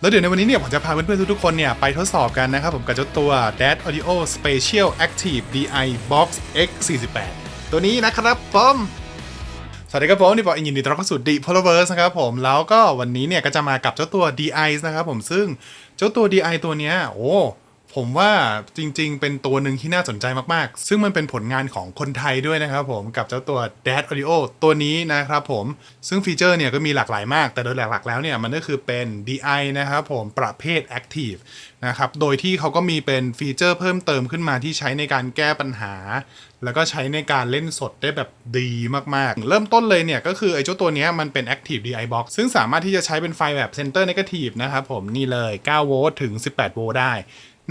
แล้วเดี๋ยวในวันนี้เนี่ยผมจะพาเพื่อนๆทุกๆคนเนี่ยไปทดสอบกันนะครับผมกับเจ้าตัว DAD Audio Spatial Active DI Box X 48 ตัวนี้นะครับผมสวัสดีครับผมนี่บอกอินยินดีต้อนรับเข้าสู่ดีพลเวิร์สนะครับผมแล้วก็วันนี้เนี่ยก็จะมากับเจ้าตัว DI นะครับผมซึ่งเจ้าตัว DI ตัวเนี้ยโอ้ ผมว่าจริง ๆ เป็นตัวหนึ่งที่น่าสนใจมากๆ ซึ่งมันเป็นผลงานของคนไทยด้วยนะครับผมกับเจ้าตัว DAD Audio ตัวนี้นะครับผมซึ่งฟีเจอร์เนี่ยก็มีหลากหลายมาก แต่โดยหลักๆ แล้วเนี่ยมันก็คือเป็น DI นะครับผมประเภท Active นะครับโดยที่เขาก็มีเป็นฟีเจอร์เพิ่มเติมขึ้นมาที่ใช้ในการแก้ปัญหา แล้วก็ใช้ในการเล่นสดได้แบบดีมากๆ เริ่มต้นเลยเนี่ยก็คือไอ้เจ้าตัวนี้มันเป็น Active DI Box ซึ่งสามารถที่จะใช้เป็นไฟแบบ Center Negative นะครับผมนี่เลย9โวลต์ถึง 18โวลต์ได้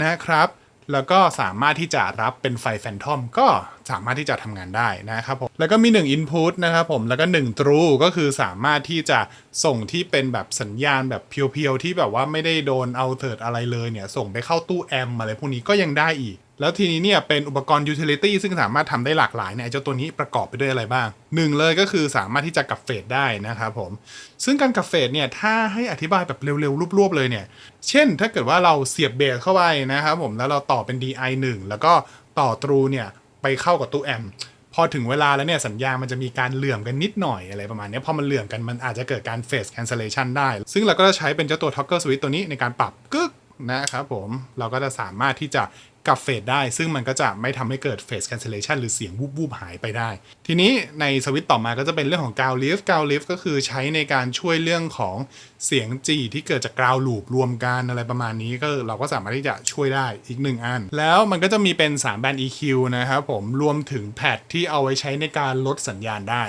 นะครับ แล้วก็สามารถที่จะรับเป็นไฟแฟนทอมก็สามารถที่จะทำงานได้นะครับผม แล้วก็มี 1 Input นะครับผม แล้วก็ 1 True ก็คือสามารถที่จะส่งที่เป็นแบบสัญญาณแบบเพียวๆ ที่แบบว่าไม่ได้โดนเอาเถิดอะไรเลยเนี่ย ส่งไปเข้าตู้แอมอะไรพวกนี้ก็ยังได้อีก แล้วทีนี้เนี่ยเป็นอุปกรณ์ utility ซึ่งสามารถทำได้หลากหลายเนี่ยเจ้าตัวนี้ประกอบไปด้วยอะไรบ้างหนึ่งเลยก็คือสามารถที่จะกลับเฟสได้นะครับผม ซึ่งการกลับเฟสเนี่ยถ้าให้อธิบายแบบเร็วๆรวบๆเลยเนี่ย เช่นถ้าเกิดว่าเราเสียบเบสเข้าไปนะครับผมแล้วเราต่อเป็น DI 1แล้วก็ต่อตรูเนี่ยไปเข้ากับตู้แอมพอถึงเวลาแล้วเนี่ยสัญญาณมันจะมีการเหลื่อมกันนิดหน่อยอะไรประมาณนี้พอมันเหลื่อมกันมันอาจจะเกิดการ phase cancellation ได้ ซึ่งเราก็จะใช้เป็นเจ้าตัว toggle switch ตัวนี้ในการปรับกึกนะครับผมเราก็จะสามารถที่จะ กับเฟสได้ ซึ่งมันก็จะไม่ทำให้เกิด phase cancellation หรือเสียงวูบวูบๆหายไปได้ ทีนี้ในสวิตต่อมาก็จะเป็นเรื่องของ ground lift ground lift ก็คือใช้ในการช่วยเรื่องของเสียงจีที่เกิดจาก ground loop รวมกันอะไรประมาณนี้ก็เราก็สามารถที่จะช่วยได้อีกหนึ่งอัน แล้วมันก็จะมีเป็น 3 แบนด์ EQ นะครับผมรวมถึงแพดที่เอาไว้ใช้ในการลดสัญญาณได้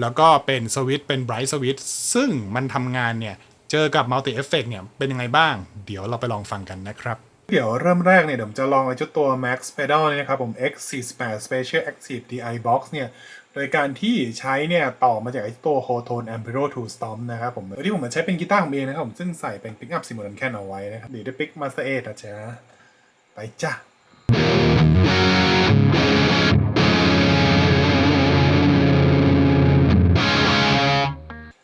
แล้วก็เป็นสวิตเป็น bright switch ซึ่งมันทำงานเนี่ยเจอกับ multi effect เนี่ยเป็นยังไงบ้าง เดี๋ยวเราไปลองฟังกันนะครับ เดี๋ยวเริ่มแรกเนี่ยเดี๋ยวผมจะลองไอ้เจ้าตัว Max Pedal เนี่ยนะครับผม X48 Special Active DI Box เนี่ยโดยการที่ใช้เนี่ยต่อมาจากไอ้ตัว Hotone Ampero 2 Storm นะครับผมโดยที่ผมใช้เป็นกีตาร์ของเองนะครับผมซึ่งใส่เป็น Pickup Simulation Can เอาไว้นะครับเดี๋ยวได้ Pick Master 8นะจ๊ะไปจ้ะ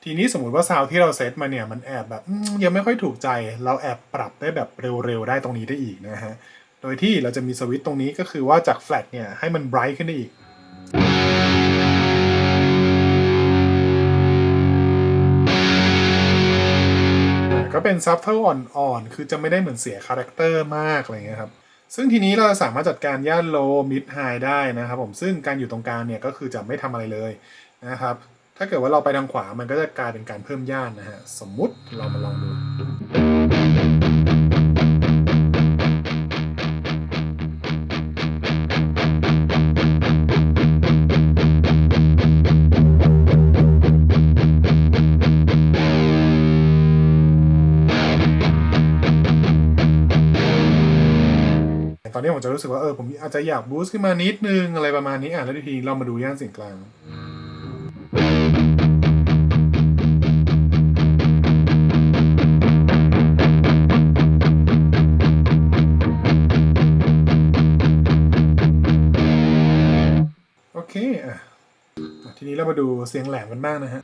ทีนี้สมมติว่าซาวด์ที่เราเซตมาเนี่ยมันแอบแบบยังไม่ค่อยถูกใจ เราแอบปรับได้แบบเร็วๆได้ตรงนี้ได้อีกนะฮะ โดยที่เราจะมีสวิตช์ตรงนี้ก็คือว่าจากแฟลตเนี่ยให้มันไบรท์ขึ้นได้อีก ก็เป็นซับเทิลอ่อนๆ คือจะไม่ได้เหมือนเสียคาแรคเตอร์มากอะไรเงี้ยครับซึ่งทีนี้เราสามารถจัดการย่านโลมิดไฮได้นะครับผมซึ่งการอยู่ตรงกลางเนี่ยก็คือจะไม่ทำอะไรเลยนะครับ ถ้าเกิดว่าเราไปทางขวามันก็จะกลายเป็นการเพิ่มย่านนะฮะ สมมุติเรามาลองดู ตอนนี้ผมจะรู้สึกว่าเออผมอาจจะอยากบูสต์ขึ้นมานิดนึงอะไรประมาณนี้อะแล้วทีนี้เรามาดูย่านเสียงกลาง ทีนี้เรามาดูเสียงแหลมกันบ้างนะฮะ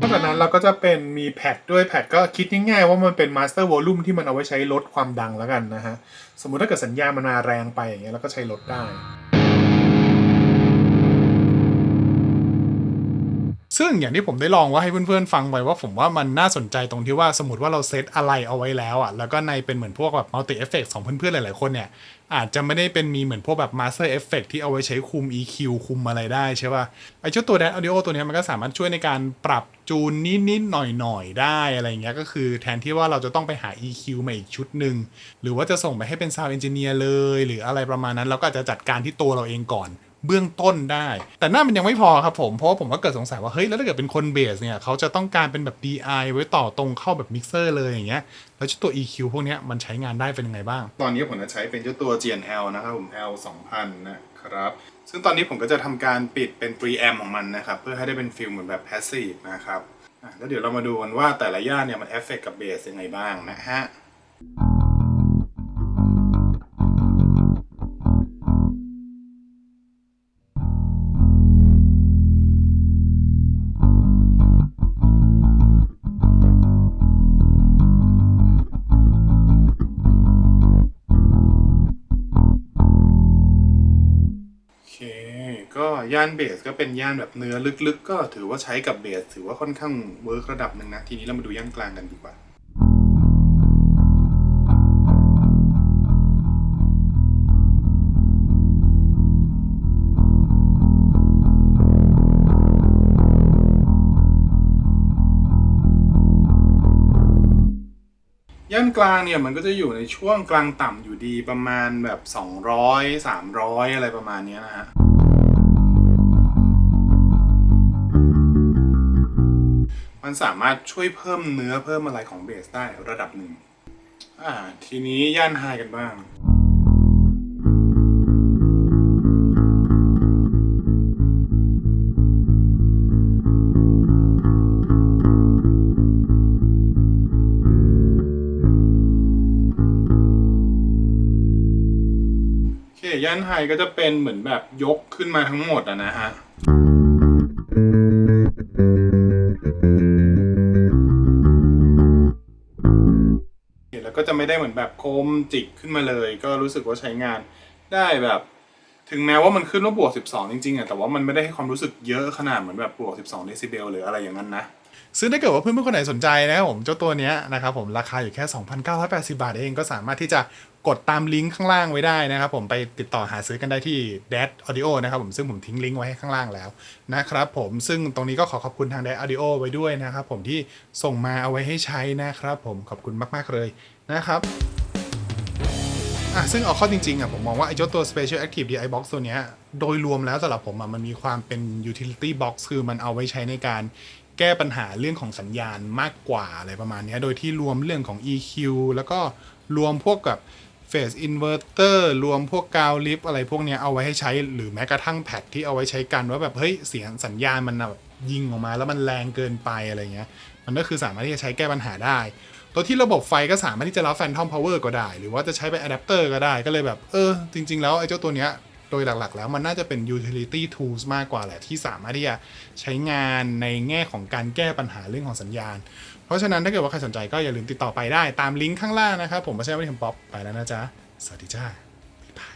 นอกจากนั้นเราก็จะเป็นมีแพดด้วยแพดก็คิดง่ายๆว่ามันเป็นมาสเตอร์วอลลุ่มที่มันเอาไว้ใช้ลดความดังแล้วกันนะฮะ สมมุติถ้าเกิดสัญญาณมันมาแรงไปอย่างเงี้ยเราก็ใช้ลดได้ ซึ่งอย่างที่ผมได้ลองว่าให้เพื่อนๆฟังไว้ว่าผมว่ามันน่าสนใจตรงที่ว่าสมมติว่าเราเซตอะไรเอาไว้แล้วอะแล้วก็ในเป็นเหมือนพวกแบบมัลติเอฟเฟกของเพื่อนๆหลายๆคนเนี่ยอาจจะไม่ได้เป็นมีเหมือนพวกแบบมาสเตอร์เอฟเฟกที่เอาไว้ใช้คุม EQ คุมอะไรได้ใช่ป่ะไอเจ้าตัว DAD Audio ตัวนี้มันก็สามารถช่วยในการปรับจูนนิดๆหน่อยๆ ได้อะไรเงี้ยก็คือแทนที่ว่าเราจะต้องไปหา EQ มาอีกชุดหนึ่งหรือว่าจะส่งไปให้เป็น Sound Engineer เลย หรืออะไรประมาณนั้นเราก็อาจจะจัดการที่ตัวเราเองก่อน เบื้องต้นได้ แต่นั่นมันยังไม่พอครับผมเพราะผมก็เกิดสงสัยว่าเฮ้ยแล้วถ้าเกิดเป็นคนเบสเนี่ยเขาจะต้องการเป็นแบบ DI ไว้ต่อตรงเข้าแบบมิกเซอร์เลยอย่างเงี้ยแล้วเจ้าตัว EQ พวกเนี้ยมันใช้งานได้เป็นยังไงบ้าง ตอนนี้ผมจะใช้เป็นเจ้าตัว GNL นะครับผม L 2000นะครับซึ่งตอนนี้ผมก็จะทำการปิดเป็น preamp ของมันนะครับเพื่อให้ได้เป็นฟิลเหมือนแบบ passive นะครับแล้วเดี๋ยวเรามาดูกันว่าแต่ละย่านเนี่ยมันเอฟเฟกกับเบสยังไงบ้างนะฮะ ย่านเบสก็เป็นย่านแบบเนื้อลึกๆ ก็ถือว่าใช้กับเบส ถือว่าค่อนข้างเวิร์กระดับหนึ่งนะ ทีนี้เรามาดูย่านกลางกันดีกว่าย่านกลางเนี่ยมันก็จะอยู่ในช่วงกลางต่ำอยู่ดีประมาณแบบ 200 300 อะไรประมาณนี้นะฮะ มันสามารถช่วยเพิ่มเนื้อเพิ่มอะไรของเบสได้ระดับหนึ่ง อ่า ทีนี้ย่านไฮกันบ้าง โอเค ย่านไฮก็จะเป็นเหมือนแบบยกขึ้นมาทั้งหมดอะนะฮะ แบบคมจิกขึ้นมาเลย ก็รู้สึกว่าใช้งานได้แบบ ถึงแม้ว่ามันขึ้นว่าบวก 12 จริงๆอะแต่ว่ามันไม่ได้ให้ความรู้สึกเยอะขนาดเหมือนแบบบวก 12เดซิเบลหรืออะไรอย่างนั้นนะซึ่งถ้าเกิดว่าเพื่อนๆคนไหนสนใจนะครับผมเจ้าตัวนี้นะครับผมราคาอยู่แค่ 2,980 บาทเองก็สามารถที่จะกดตามลิงก์ข้างล่างไว้ได้นะครับผมไปติดต่อหาซื้อกันได้ที่ Dad Audio นะครับผมซึ่งผมทิ้งลิงก์ไว้ให้ข้างล่างแล้วนะครับผมซึ่งตรงนี้ก็ขอขอบคุณทาง Dad Audio ไว้ด้วยนะครับผมที่ส่งมาเอาไว้ให้ใช้นะครับผมขอบคุณมากๆเลย นะครับอะซึ่งเอาข้อจริงๆอะผมมองว่าไอ้เจ้าตัว Special Active DI Box ตัวเนี้ยโดยรวมแล้วสำหรับผมอะมันมีความเป็น Utility Box คือมันเอาไว้ใช้ในการแก้ปัญหาเรื่องของสัญญาณมากกว่าอะไรประมาณนี้ โดยที่รวมเรื่องของ EQ แล้วก็รวมพวกกับ Phase Inverter รวมพวกกาวลิฟอะไรพวกเนี้ยเอาไว้ให้ใช้ หรือแม้กระทั่งแพดที่เอาไว้ใช้กันว่าแบบเฮ้ยเสียงสัญญาณมันแบบยิงออกมาแล้วมันแรงเกินไปอะไรเงี้ย มันก็คือสามารถที่จะใช้แก้ปัญหาได้ ตัวที่ระบบไฟก็สามารถที่จะรับ Phantom Power ก็ได้ หรือว่าจะใช้เป็นอะแดปเตอร์ก็ได้ก็เลยแบบเออ จริง ๆ แล้วไอ้เจ้าตัวเนี้ยโดยหลักๆ แล้วมันน่าจะเป็น utility tools มากกว่าแหละ ที่สามารถที่จะใช้งานในแง่ของการแก้ปัญหาเรื่องของสัญญาณ เพราะฉะนั้นถ้าเกิดว่าใครสนใจก็อย่าลืมติดต่อไปได้ตามลิงก์ข้างล่างนะครับ ผมมาใช้วันนี้ผมป๊อปไปแล้วนะจ๊ะ สวัสดีจ้าบ๊ายบาย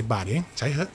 2,980 บาทเอง ใช้เถอะ